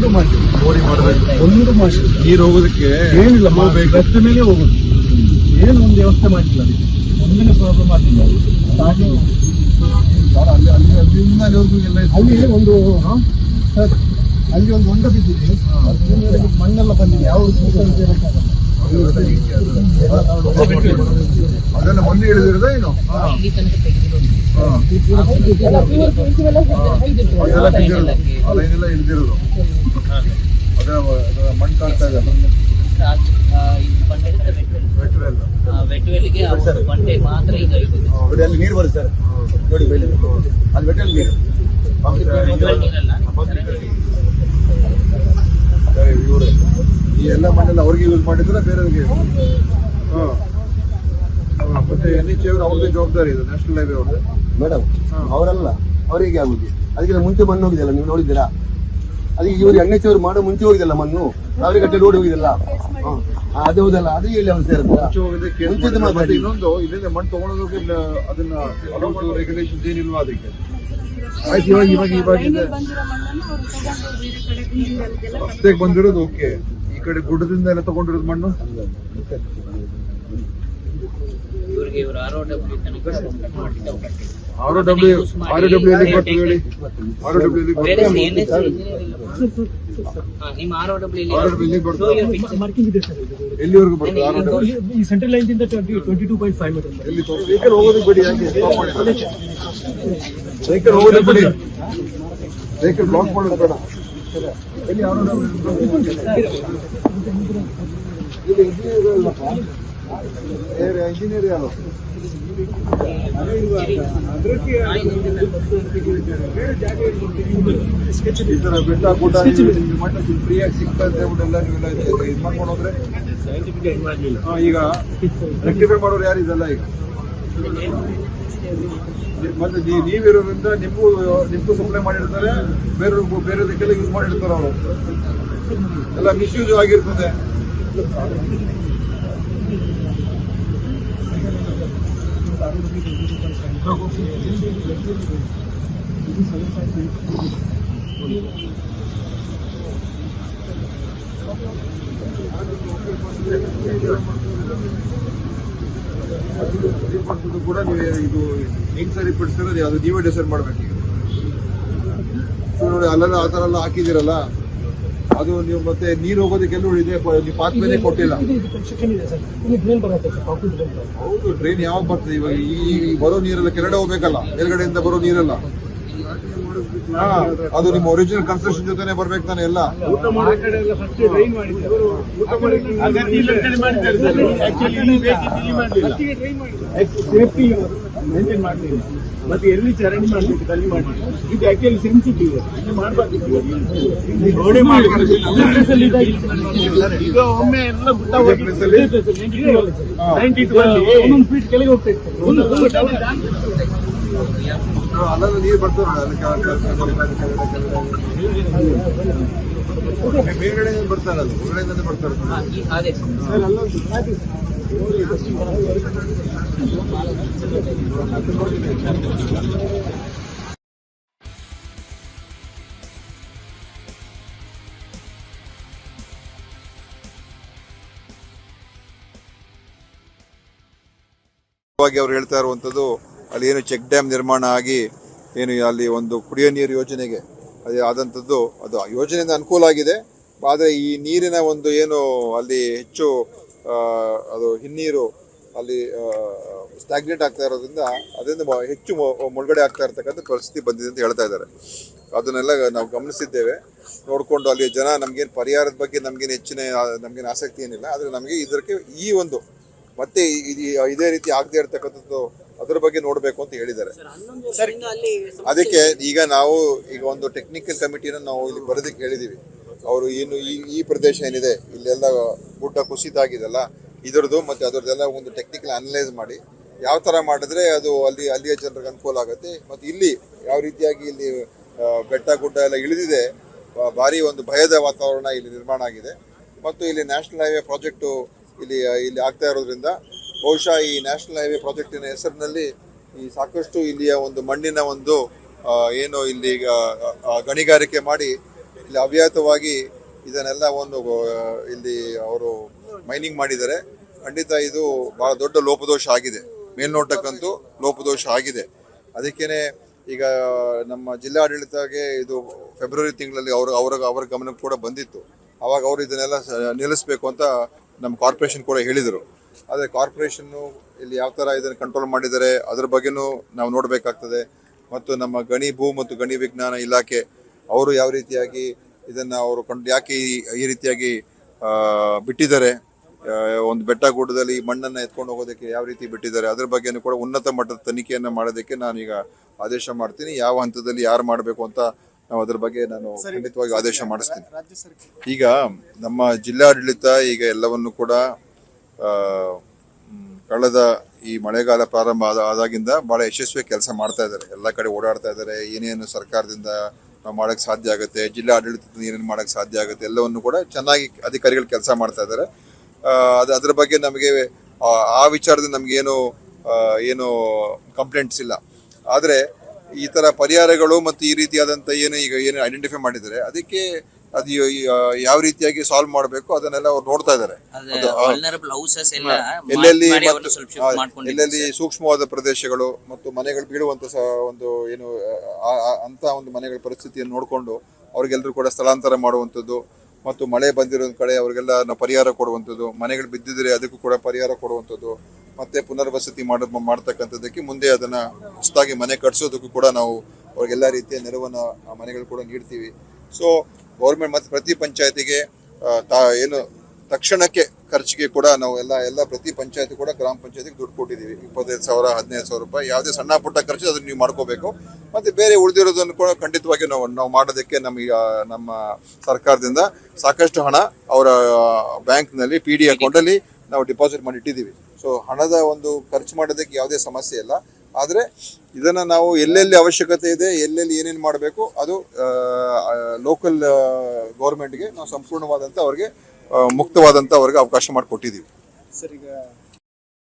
ಒಂದು ಮಾಡಿಲ್ಲ ಬೋರಿಂಗ್ ಮಾಡಬೇಕು. ಒಂದು ಮಾಡಿಲ್ಲ ನೀರು ಹೋಗೋದಕ್ಕೆ ಏನಿಲ್ಲ ಮಾಡಬೇಕು ಮೇಲೆ ಹೋಗುದು. ಏನು ಒಂದು ವ್ಯವಸ್ಥೆ ಮಾಡಿಲ್ಲ. ಅದಕ್ಕೆ ಒಂದನೇ ಪ್ರಾಬ್ಲಮ್ ಆಗಿಲ್ಲ. ಹಾಗೆ ಅಲ್ಲಿ ಅಲ್ಲಿ ಅಲ್ಲಿಂದ ಅಲ್ಲಿವರೆಗೂ ಎಲ್ಲ. ಅಲ್ಲಿ ಒಂದು? ಸರ್ ಅಲ್ಲಿ ಒಂದು ಹೊಂಡ ಬಿದ್ದಿದೆ. ಮಣ್ಣೆಲ್ಲ ಬಂದಿದೆ. ಯಾವ ಅದನ್ನ ಮೊನ್ನೆ ಹಿಡಿದಿರದ ಏನು. ಅದೆಲ್ಲ ಇಳಿದಿರೋದು ಇವರು ಈ ಎಲ್ಲ ಮಣ್ಣೆಲ್ಲ ಅವ್ರಿಗೆ ಯೂಸ್ ಮಾಡಿದ್ರೆ ಬೇರೆಯವ್ರಿಗೆ ಮತ್ತೆ ಎನ್ ಅವರು ಜವಾಬ್ದಾರಿ ನ್ಯಾಷನಲ್ ಮೇಡಮ್. ಅವರಲ್ಲ, ಅವರಿಗೆ ಆಗುದು ಅದಕ್ಕಿಂತ ಮುಂಚೆ ಬಂದು ಹೋಗಿದೆಯಲ್ಲ ನೀವು ನೋಡಿದ್ದೀರಾ ಅದಕ್ಕೆ ಇವರು ಎಣ್ಣೆ ಚವರು ಮಾಡೋ ಮುಂಚೆ ಹೋಗಿದಲ್ಲ ಮಣ್ಣು ಸಾವಿರ ಗಟ್ಟೆ ರೋಡ್ ಹೋಗಿದಲ್ಲ. ಅದು ಹೌದಲ್ಲ ಅದು ಎಲ್ಲಿ ಅವನು ಸೇರುತ್ತೆ. ಇನ್ನೊಂದು ಇಲ್ಲಿಂದ ಮಣ್ಣು ತಗೊಳೋದಕ್ಕೆ ಅದನ್ನ ಅಲೋ ಮಾಡೋ ರೆಗ್ಯುಲೇಷನ್ ಏನಿಲ್ವಾ ಅದಕ್ಕೆ? ಆಯ್ತು ಇವಾಗ ಇವಾಗ ಇವಾಗ ಬಂದಿರೋದು ಓಕೆ. ಈ ಕಡೆ ಗುಡ್ಡದಿಂದ ಎಲ್ಲ ತಗೊಂಡಿರೋದು ಮಣ್ಣು? ಇವ್ರಿಗೆ ಇವರು ಆರ್ ಒ ಡಬ್ಲ್ಯೂ ತನಕ ಕಟ್ ಮಾಡಿದ್ದು ಅವ್ರು ಕಟ್ಟಿದ್ದು. R O W R O W ಎಲ್ಲಿಗೆ ಬರ್ತದೆ ಹೇಳಿ ಆರ್ ಒ ಡಬ್ಲ್ಯೂ ಎಲ್ಲಿಗೆ ಬೇರೆ ಬರ್ತದೆ NHC ಇಲ್ಲ. ಹಾ, ನಿಮ್ಮ R O W R O W ಎಲ್ಲಿಗೆ ಬರ್ತದೆ ಮಾರ್ಕಿಂಗ್ ಇದೆ ಸರ್ ಇದು. ಎಲ್ಲಿವರೆಗೂ ಬರ್ತದೆ ಆರ್ ಒ ಡಬ್ಲ್ಯೂ ಈ ಸೆಂಟ್ರಲ್ ಲೈನ್ ಇಂದ twenty twenty two point five metre ಎಲ್ಲಿ ವೆಹಿಕಲ್ ಹೋಗೋದಕ್ಕೆ ಬಿಡಿ ಯಾಕೆ ಸ್ಟಾಪ್ ಹೋಗೋದಕ್ಕೆ ಬಿಡಿ. ಬ್ಲಾಕ್ ಮಾಡೋದು ಬೇಡ. ಎಲ್ಲಿ ಆರ್ ಒ ಡಬ್ಲ್ಯೂ ಇಲ್ಲಿ ಇಂಜಿನಿಯರ್ ಇಲ್ಲಪ್ಪ ಇಂಜಿನಿಯರ್ ಯಾರು ಈ ಥರ ಬೆಟ್ಟ ಮಣ್ಣು ಇದು ಈಗ ರೆಕ್ಟಿಫೈ ಮಾಡೋರು ಯಾರು ಇದೆಲ್ಲ ಈಗ ಮತ್ತೆ ನೀವಿರೋದ್ರಿಂದ ನಿಮಗೂ ನಿಮಗೂ ಸಪ್ಲೈ ಮಾಡಿರ್ತಾರೆ ಬೇರೆ ಬೇರೆದಕ್ಕೆಲ್ಲ ಯೂಸ್ ಮಾಡಿರ್ತಾರೆ ಅವರು ಎಲ್ಲ ಮಿಸ್ಯೂಸ್ ಆಗಿರ್ತದೆ ಕೂಡ ಇದು ಹೆಂಗ್ ಸರಿಪಡಿಸಿರೋದು ಅದು ನೀವೇ ಡಿಸೈಡ್ ಮಾಡ್ಬೇಕು ನೋಡಿ ಅಲ್ಲೆಲ್ಲ ಆ ಥರ ಎಲ್ಲ ಹಾಕಿದಿರಲ್ಲ ಅದು ನೀವು ಮತ್ತೆ ನೀರು ಹೋಗೋದಕ್ಕೆಲ್ಲೂ ಇದೆ ನೀವು ಪಾತ್ ಮೇಲೆ ಕೊಟ್ಟಿಲ್ಲ. ಡ್ರೈನ್ ಹೌದು ಟ್ರೈನ್ ಯಾವಾಗ ಬರ್ತದೆ ಇವಾಗ? ಈ ಬರೋ ನೀರೆಲ್ಲ ಕೆನಡಾ ಹೋಗ್ಬೇಕಲ್ಲ ಮೇಲ್ಗಡೆಯಿಂದ ಬರೋ ನೀರೆಲ್ಲ. ಅದು ನಿಮ್ಮ ಒರಿಜಿನಲ್ ಕನ್ಸ್ಟ್ರಕ್ಷನ್ ಜೊತೆನೆ ಬರ್ಬೇಕು ತಾನೆ ಎಲ್ಲ? ಸೇಫ್ಟಿ ಮೇಂಟೈನ್ ಮಾಡಲಿಲ್ಲ ಮತ್ತೆ ಎಲ್ಲಿ ಚರಂಡಿ ಅಲ್ಲಿ ಇದು ಆಕ್ಚುಲಿ ಸೆನ್ಸಿಟಿವ್ ಇದು? ಮಾಡಬಾರ್ದಿತ್ತು ರೋಡೇ ಈಗ ಒಮ್ಮೆ ಎಲ್ಲ ಹೋಗಿ place ಅಲ್ಲಿ? ನೈಂಟಿ ಟೂ ಅಲ್ಲಿ. ಒಂದೊಂದು ಫೀಟ್ ಕೆಳಗೆ ಹೋಗ್ತಾ ಇತ್ತು. ಅಲ್ಲೆಲ್ಲ ನೀರು ಬರ್ತದೆ ಅಲ್ಲಿ ಮೇಲ್ಗಡೆ ಬರ್ತಾರೆ ಅದು ಬರ್ತಾರೆ ಅಲ್ಲೊಂದು ಅವ್ರು ಹೇಳ್ತಾ ಇರುವಂಥದ್ದು ಅಲ್ಲಿ ಏನು ಚೆಕ್ ಡ್ಯಾಮ್ ನಿರ್ಮಾಣ ಆಗಿ ಏನು ಅಲ್ಲಿ ಒಂದು ಕುಡಿಯೋ ನೀರು ಯೋಜನೆಗೆ ಅದೇ ಆದಂಥದ್ದು. ಅದು ಯೋಜನೆಯಿಂದ ಅನುಕೂಲ ಆಗಿದೆ. ಆದರೆ ಈ ನೀರಿನ ಒಂದು ಏನು ಅಲ್ಲಿ ಹೆಚ್ಚು ಅದು ಹಿನ್ನೀರು ಅಲ್ಲಿ ಸ್ಟಾಗ್ನೇಟ್ ಆಗ್ತಾ ಇರೋದ್ರಿಂದ ಅದರಿಂದ ಹೆಚ್ಚು ಮುಳುಗಡೆ ಆಗ್ತಾ ಇರ್ತಕ್ಕಂಥ ಪರಿಸ್ಥಿತಿ ಬಂದಿದೆ ಅಂತ ಹೇಳ್ತಾ ಇದ್ದಾರೆ. ಅದನ್ನೆಲ್ಲ ನಾವು ಗಮನಿಸಿದ್ದೇವೆ. ನೋಡಿಕೊಂಡು ಅಲ್ಲಿ ಜನ ನಮಗೇನು ಪರಿಹಾರದ ಬಗ್ಗೆ ನಮಗೇನು ಹೆಚ್ಚಿನ, ನಮಗೇನು ಆಸಕ್ತಿ ಏನಿಲ್ಲ. ಆದರೆ ನಮಗೆ ಇದಕ್ಕೆ ಈ ಒಂದು ಮತ್ತೆ ಇದೇ ರೀತಿ ಆಗದೆ ಇರ್ತಕ್ಕಂಥದ್ದು ಅದರ ಬಗ್ಗೆ ನೋಡಬೇಕು ಅಂತ ಹೇಳಿದ್ದಾರೆ. ಅದಕ್ಕೆ ಈಗ ನಾವು ಈಗ ಒಂದು ಟೆಕ್ನಿಕಲ್ ಕಮಿಟಿನ ನಾವು ಇಲ್ಲಿ ಬರೋದಕ್ಕೆ ಹೇಳಿದೀವಿ. ಅವರು ಏನು ಈ ಈ ಪ್ರದೇಶ ಏನಿದೆ ಇಲ್ಲೆಲ್ಲ ಗುಡ್ಡ ಕುಸಿತ ಆಗಿದೆಲ್ಲ ಇದರದ್ದು ಮತ್ತೆ ಅದರದ್ದೆಲ್ಲ ಒಂದು ಟೆಕ್ನಿಕಲ್ ಅನಲೈಸ್ ಮಾಡಿ ಯಾವ ಥರ ಮಾಡಿದ್ರೆ ಅದು ಅಲ್ಲಿ ಅಲ್ಲಿಯ ಜನರಿಗೆ ಅನುಕೂಲ ಆಗುತ್ತೆ ಮತ್ತು ಇಲ್ಲಿ ಯಾವ ರೀತಿಯಾಗಿ ಇಲ್ಲಿ ಬೆಟ್ಟ ಗುಡ್ಡ ಎಲ್ಲ ಇಳಿದಿದೆ ಭಾರಿ ಒಂದು ಭಯದ ವಾತಾವರಣ ಇಲ್ಲಿ ನಿರ್ಮಾಣ ಆಗಿದೆ. ಮತ್ತು ಇಲ್ಲಿ ನ್ಯಾಷನಲ್ ಹೈವೇ ಪ್ರಾಜೆಕ್ಟು ಇಲ್ಲಿ ಇಲ್ಲಿ ಆಗ್ತಾ ಇರೋದ್ರಿಂದ ಬಹುಶಃ ಈ ನ್ಯಾಷನಲ್ ಹೈವೇ ಪ್ರಾಜೆಕ್ಟಿನ ಹೆಸರಿನಲ್ಲಿ ಈ ಸಾಕಷ್ಟು ಇಲ್ಲಿಯ ಒಂದು ಮಣ್ಣಿನ ಒಂದು ಏನು ಇಲ್ಲಿ ಗಣಿಗಾರಿಕೆ ಮಾಡಿ ಇಲ್ಲಿ ಅವ್ಯಾತವಾಗಿ ಇದನ್ನೆಲ್ಲ ಒಂದು ಇಲ್ಲಿ ಅವರು ಮೈನಿಂಗ್ ಮಾಡಿದ್ದಾರೆ. ಖಂಡಿತ ಇದು ಬಹಳ ದೊಡ್ಡ ಲೋಪದೋಷ ಆಗಿದೆ. ಮೇಲ್ನೋಟಕ್ಕಂತೂ ಲೋಪದೋಷ ಆಗಿದೆ. ಅದಕ್ಕೇನೆ ಈಗ ನಮ್ಮ ಜಿಲ್ಲಾಡಳಿತಗೆ ಇದು ಫೆಬ್ರವರಿ ತಿಂಗಳಲ್ಲಿ ಅವರು, ಅವರ ಅವರ ಗಮನಕ್ಕೆ ಕೂಡ ಬಂದಿತ್ತು. ಆವಾಗ ಅವರು ಇದನ್ನೆಲ್ಲ ನಿಲ್ಲಿಸಬೇಕು ಅಂತ ನಮ್ಮ ಕಾರ್ಪೊರೇಷನ್ ಕೂಡ ಹೇಳಿದರು. ಆದರೆ ಕಾರ್ಪೊರೇಷನ್ನು ಇಲ್ಲಿ ಯಾವ ಥರ ಇದನ್ನು ಕಂಟ್ರೋಲ್ ಮಾಡಿದ್ದಾರೆ ಅದ್ರ ಬಗ್ಗೆನೂ ನಾವು ನೋಡಬೇಕಾಗ್ತದೆ. ಮತ್ತು ನಮ್ಮ ಗಣಿ ಭೂ ಮತ್ತು ಗಣಿ ವಿಜ್ಞಾನ ಇಲಾಖೆ ಅವರು ಯಾವ ರೀತಿಯಾಗಿ ಇದನ್ನು ಅವರು ಕಂಡು ಯಾಕೆ ಈ- ಈ ರೀತಿಯಾಗಿ ಬಿಟ್ಟಿದ್ದಾರೆ ಒಂದು ಬೆಟ್ಟ ಗುಡ್ಡದಲ್ಲಿ ಮಣ್ಣನ್ನು ಎತ್ಕೊಂಡು ಹೋಗೋದಕ್ಕೆ ಯಾವ ರೀತಿ ಬಿಟ್ಟಿದ್ದಾರೆ ಅದ್ರ ಬಗ್ಗೆನೂ ಕೂಡ ಉನ್ನತ ಮಟ್ಟದ ತನಿಖೆಯನ್ನು ಮಾಡೋದಕ್ಕೆ ನಾನೀಗ ಆದೇಶ ಮಾಡ್ತೀನಿ. ಯಾವ ಹಂತದಲ್ಲಿ ಯಾರು ಮಾಡಬೇಕು ಅಂತ ನಾವು ಅದ್ರ ಬಗ್ಗೆ ನಾನು ಖಂಡಿತವಾಗಿ ಆದೇಶ ಮಾಡಿಸ್ತೀನಿ. ಈಗ ನಮ್ಮ ಜಿಲ್ಲಾಡಳಿತ ಈಗ ಎಲ್ಲವನ್ನು ಕೂಡ ಕಳೆದ ಈ ಮಳೆಗಾಲ ಪ್ರಾರಂಭ ಆದ ಆದಾಗಿಂದ ಭಾಳ ಯಶಸ್ವಿ ಕೆಲಸ ಮಾಡ್ತಾ ಇದ್ದಾರೆ. ಎಲ್ಲ ಕಡೆ ಓಡಾಡ್ತಾ ಇದ್ದಾರೆ. ಏನೇನು ಸರ್ಕಾರದಿಂದ ನಾವು ಮಾಡಕ್ಕೆ ಸಾಧ್ಯ ಆಗುತ್ತೆ ಜಿಲ್ಲಾ ಆಡಳಿತದಿಂದ ಏನೇನು ಮಾಡೋಕ್ಕೆ ಸಾಧ್ಯ ಆಗುತ್ತೆ ಎಲ್ಲವನ್ನು ಕೂಡ ಚೆನ್ನಾಗಿ ಅಧಿಕಾರಿಗಳು ಕೆಲಸ ಮಾಡ್ತಾ ಇದ್ದಾರೆ. ಅದು ಅದರ ಬಗ್ಗೆ ನಮಗೆ ಆ, ವಿಚಾರದಿಂದ ನಮಗೇನು ಏನು ಕಂಪ್ಲೇಂಟ್ಸ್ ಇಲ್ಲ. ಆದರೆ ಈ ಥರ ಪರಿಹಾರಗಳು ಮತ್ತು ಈ ರೀತಿಯಾದಂಥ ಏನು ಈಗ ಏನು ಐಡೆಂಟಿಫೈ ಮಾಡಿದ್ದಾರೆ ಅದಕ್ಕೆ ಅದು ಯಾವ ರೀತಿಯಾಗಿ ಸಾಲ್ವ್ ಮಾಡಬೇಕು ಅದನ್ನೆಲ್ಲ ಅವ್ರು ನೋಡ್ತಾ ಇದ್ದಾರೆ. ಎಲ್ಲೆಲ್ಲಿ ಎಲ್ಲೆಲ್ಲಿ ಸೂಕ್ಷ್ಮವಾದ ಪ್ರದೇಶಗಳು ಮತ್ತು ಮನೆಗಳು ಬೀಳುವಂತ ಒಂದು ಏನು ಅಂತ ಒಂದು ಮನೆಗಳ ಪರಿಸ್ಥಿತಿಯನ್ನು ನೋಡಿಕೊಂಡು ಅವ್ರಿಗೆಲ್ಲರೂ ಕೂಡ ಸ್ಥಳಾಂತರ ಮಾಡುವಂಥದ್ದು ಮತ್ತು ಮಳೆ ಬಂದಿರೋ ಕಡೆ ಅವ್ರಿಗೆಲ್ಲ ನಾವು ಪರಿಹಾರ ಕೊಡುವಂಥದ್ದು ಮನೆಗಳು ಬಿದ್ದಿದ್ರೆ ಅದಕ್ಕೂ ಕೂಡ ಪರಿಹಾರ ಕೊಡುವಂಥದ್ದು ಮತ್ತೆ ಪುನರ್ವಸತಿ ಮಾಡ ಮಾಡ್ತಕ್ಕಂಥದ್ದಕ್ಕೆ ಮುಂದೆ ಅದನ್ನ ಹೊಸದಾಗಿ ಮನೆ ಕಟ್ಸೋದಕ್ಕೂ ಕೂಡ ನಾವು ಅವ್ರಿಗೆಲ್ಲ ರೀತಿಯ ನೆರವನ್ನು ಮನೆಗಳು ಕೂಡ ನೀಡ್ತೀವಿ. ಸೊ ಗೌರ್ಮೆಂಟ್ ಮತ್ತು ಪ್ರತಿ ಪಂಚಾಯತಿಗೆ ಏನು, ತಕ್ಷಣಕ್ಕೆ ಖರ್ಚಿಗೆ ಕೂಡ ನಾವು ಎಲ್ಲ ಎಲ್ಲ ಪ್ರತಿ ಪಂಚಾಯತಿ ಕೂಡ ಗ್ರಾಮ ಪಂಚಾಯತಿಗೆ ದುಡ್ಡು ಕೊಟ್ಟಿದ್ದೀವಿ. ಇಪ್ಪತ್ತೈದು ಸಾವಿರ, ಹದಿನೈದು ಸಾವಿರ ರೂಪಾಯಿ. ಯಾವುದೇ ಸಣ್ಣ ಪುಟ್ಟ ಖರ್ಚು ಅದನ್ನು ನೀವು ಮಾಡ್ಕೋಬೇಕು. ಮತ್ತು ಬೇರೆ ಉಳಿದಿರೋದನ್ನು ಕೂಡ ಖಂಡಿತವಾಗಿ ನಾವು ನಾವು ಮಾಡೋದಕ್ಕೆ ನಮಗೆ ನಮ್ಮ ಸರ್ಕಾರದಿಂದ ಸಾಕಷ್ಟು ಹಣ ಅವರ ಬ್ಯಾಂಕ್ನಲ್ಲಿ, ಪಿ ಡಿ ಅಕೌಂಟಲ್ಲಿ ನಾವು ಡಿಪಾಸಿಟ್ ಮಾಡಿ ಇಟ್ಟಿದ್ದೀವಿ. ಸೊ, ಹಣದ ಒಂದು ಖರ್ಚು ಮಾಡೋದಕ್ಕೆ ಯಾವುದೇ ಸಮಸ್ಯೆ ಇಲ್ಲ. ಆದರೆ ಇದನ್ನು ನಾವು ಎಲ್ಲೆಲ್ಲಿ ಅವಶ್ಯಕತೆ ಇದೆ, ಎಲ್ಲೆಲ್ಲಿ ಏನೇನು ಮಾಡಬೇಕು, ಅದು ಲೋಕಲ್ ಗೌರ್ಮೆಂಟ್ಗೆ ನಾವು ಸಂಪೂರ್ಣವಾದಂಥ ಅವ್ರಿಗೆ ಮುಕ್ತವಾದಂಥ ಅವ್ರಿಗೆ ಅವಕಾಶ ಮಾಡಿಕೊಟ್ಟಿದ್ದೀವಿ ಸರ್, ಈಗ